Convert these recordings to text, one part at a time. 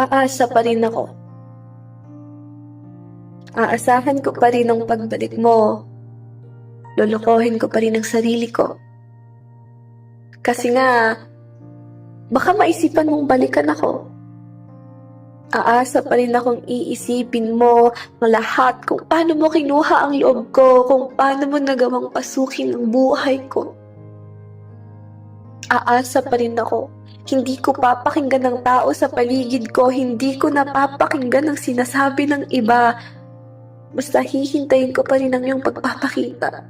Aasa pa rin ako. Aasahan ko pa rin ang pagbalik mo. Lolokohin ko pa rin ang sarili ko. Kasi nga, baka maisipan mong balikan ako. Aasa pa rin akong iisipin mo ang lahat kung paano mo kinuha ang loob ko, kung paano mo nagawang pasukin ang buhay ko. Aasa pa rin ako. Hindi ko papakinggan ng tao sa paligid ko, hindi ko napapakinggan ang sinasabi ng iba. Basta hihintayin ko pa rin ang iyong pagpapakita.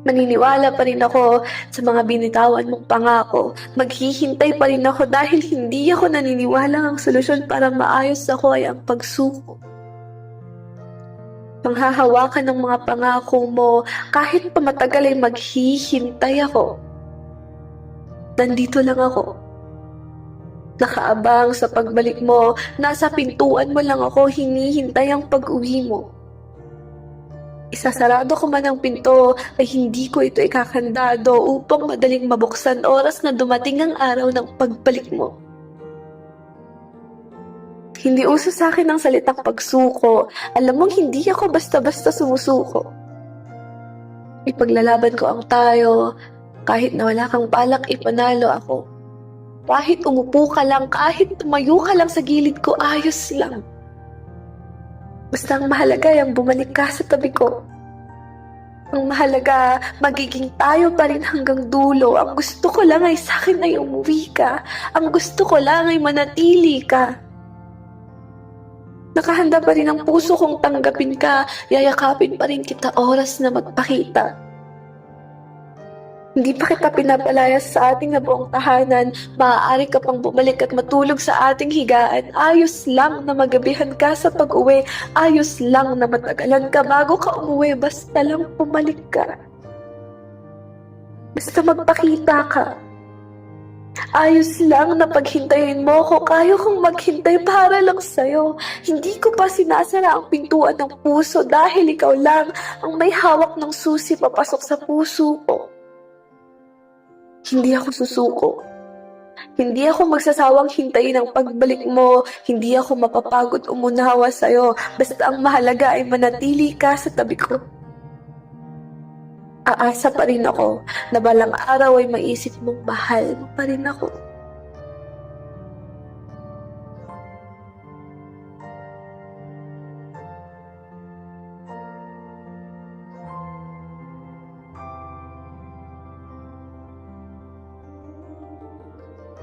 Maniniwala pa rin ako sa mga binitawan mong pangako. Maghihintay pa rin ako dahil hindi ako naniniwala ang solusyon para maayos ako ay ang pagsuko. Panghahawakan ng mga pangako mo kahit pa matagal ay maghihintay ako. Nandito lang ako. Nakaabang sa pagbalik mo, nasa pintuan mo lang ako hinihintay ang pag-uwi mo. Isasarado ko man ang pinto ay hindi ko ito ikakandado upang madaling mabuksan oras na dumating ang araw ng pagbalik mo. Hindi uso sa akin ang salitang pagsuko. Alam mong hindi ako basta-basta sumusuko. Ipaglalaban ko ang tayo kahit na wala kang balak ipanalo ako. Kahit umupo ka lang, kahit tumayo ka lang sa gilid ko, ayos lang. Basta ang mahalaga ay ang bumalik ka sa tabi ko. Ang mahalaga, magiging tayo pa rin hanggang dulo. Ang gusto ko lang ay sa akin ay umuwi ka. Ang gusto ko lang ay manatili ka. Nakahanda pa rin ang puso kong tanggapin ka. Yayakapin pa rin kita oras na magpakita. Hindi pa kita pinapalayas sa ating nabuong tahanan. Maaari ka pang bumalik at matulog sa ating higaan. Ayos lang na magabihan ka sa pag-uwi. Ayos lang na matagalan ka bago ka umuwi. Basta lang pumalik ka. Basta magpakita ka. Ayos lang na paghintayin mo ko. Kaya kong maghintay para lang sa'yo. Hindi ko pa sinasara ang pintuan ng puso dahil ikaw lang ang may hawak ng susi papasok sa puso ko. Hindi ako susuko. Hindi ako magsasawang hintayin ang pagbalik mo. Hindi ako mapapagod umunawa sa'yo. Basta ang mahalaga ay manatili ka sa tabi ko. Aasa pa rin ako na balang araw ay maisip mong mahal mo pa rin ako.